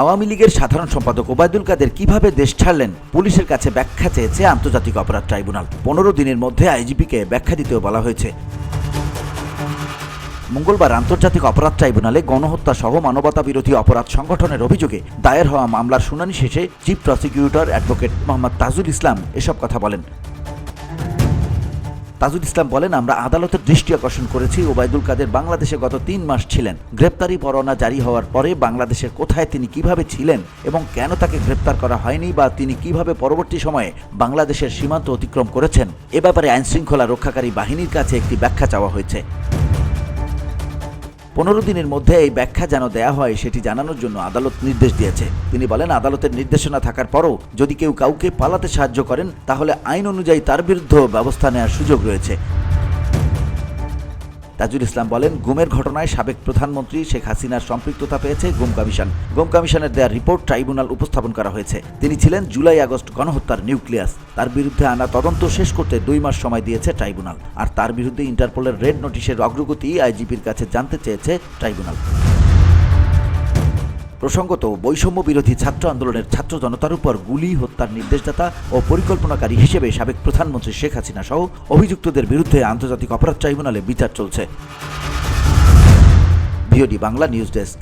আওয়ামী লীগের সাধারণ সম্পাদক ওবায়দুল কাদের কীভাবে দেশ ছাড়লেন পুলিশের কাছে ব্যাখ্যা চেয়েছে আন্তর্জাতিক অপরাধ ট্রাইব্যুনাল। পনেরো দিনের মধ্যে আইজিপিকে ব্যাখ্যা দিতেও বলা হয়েছে। মঙ্গলবার আন্তর্জাতিক অপরাধ ট্রাইব্যুনালে গণহত্যা সহ মানবতা বিরোধী অপরাধ সংগঠনের অভিযোগে দায়ের হওয়া মামলার শুনানি শেষে chief prosecutor advocate Mohammad Tajul Islam এসব কথা বলেন। তাজুল ইসলাম বলেন, আমরা আদালতের দৃষ্টি আকর্ষণ করেছি। ওবায়দুল কাদের বাংলাদেশে গত তিন মাস ছিলেন। গ্রেপ্তারি পরোয়ানা জারি হওয়ার পরে বাংলাদেশের কোথায় তিনি কীভাবে ছিলেন এবং কেন তাকে গ্রেপ্তার করা হয়নি বা তিনি কীভাবে পরবর্তী সময়ে বাংলাদেশের সীমান্ত অতিক্রম করেছেন, এ ব্যাপারে আইনশৃঙ্খলা রক্ষাকারী বাহিনীর কাছে একটি ব্যাখ্যা চাওয়া হয়েছে। পনেরো দিনের মধ্যে এই ব্যাখ্যা যেন দেয়া হয় সেটি জানানোর জন্য আদালত নির্দেশ দিয়েছে। তিনি বলেন, আদালতের নির্দেশনা থাকার পরও যদি কেউ কাউকে পালাতে সাহায্য করেন, তাহলে আইন অনুযায়ী তার বিরুদ্ধে ব্যবস্থা নেওয়ার সুযোগ রয়েছে। তাজুল ইসলাম বলেন, গুমের ঘটনায় সাবেক প্রধানমন্ত্রী শেখ হাসিনার সম্পৃক্ততা পেয়েছে গুম কমিশন। গুম কমিশনের দেওয়া রিপোর্ট ট্রাইব্যুনাল উপস্থাপন করা হয়েছে। তিনি ছিলেন জুলাই আগস্ট গণহত্যার নিউক্লিয়াস। তার বিরুদ্ধে আনা তদন্ত শেষ করতে দুই মাস সময় দিয়েছে ট্রাইব্যুনাল। আর তার বিরুদ্ধে ইন্টারপোলের রেড নোটিশের অগ্রগতি আইজিপির কাছে জানতে চেয়েছে ট্রাইব্যুনাল। প্রসঙ্গত, বৈষম্য বিরোধী ছাত্র আন্দোলনের ছাত্র জনতার উপর গুলি, হত্যার নির্দেশদাতা ও পরিকল্পনাকারী হিসেবে সাবেক প্রধানমন্ত্রী শেখ হাসিনা সহ অভিযুক্তদের বিরুদ্ধে আন্তর্জাতিক অপরাধ ট্রাইব্যুনালে বিচার চলছে। VOD Bangla news desk.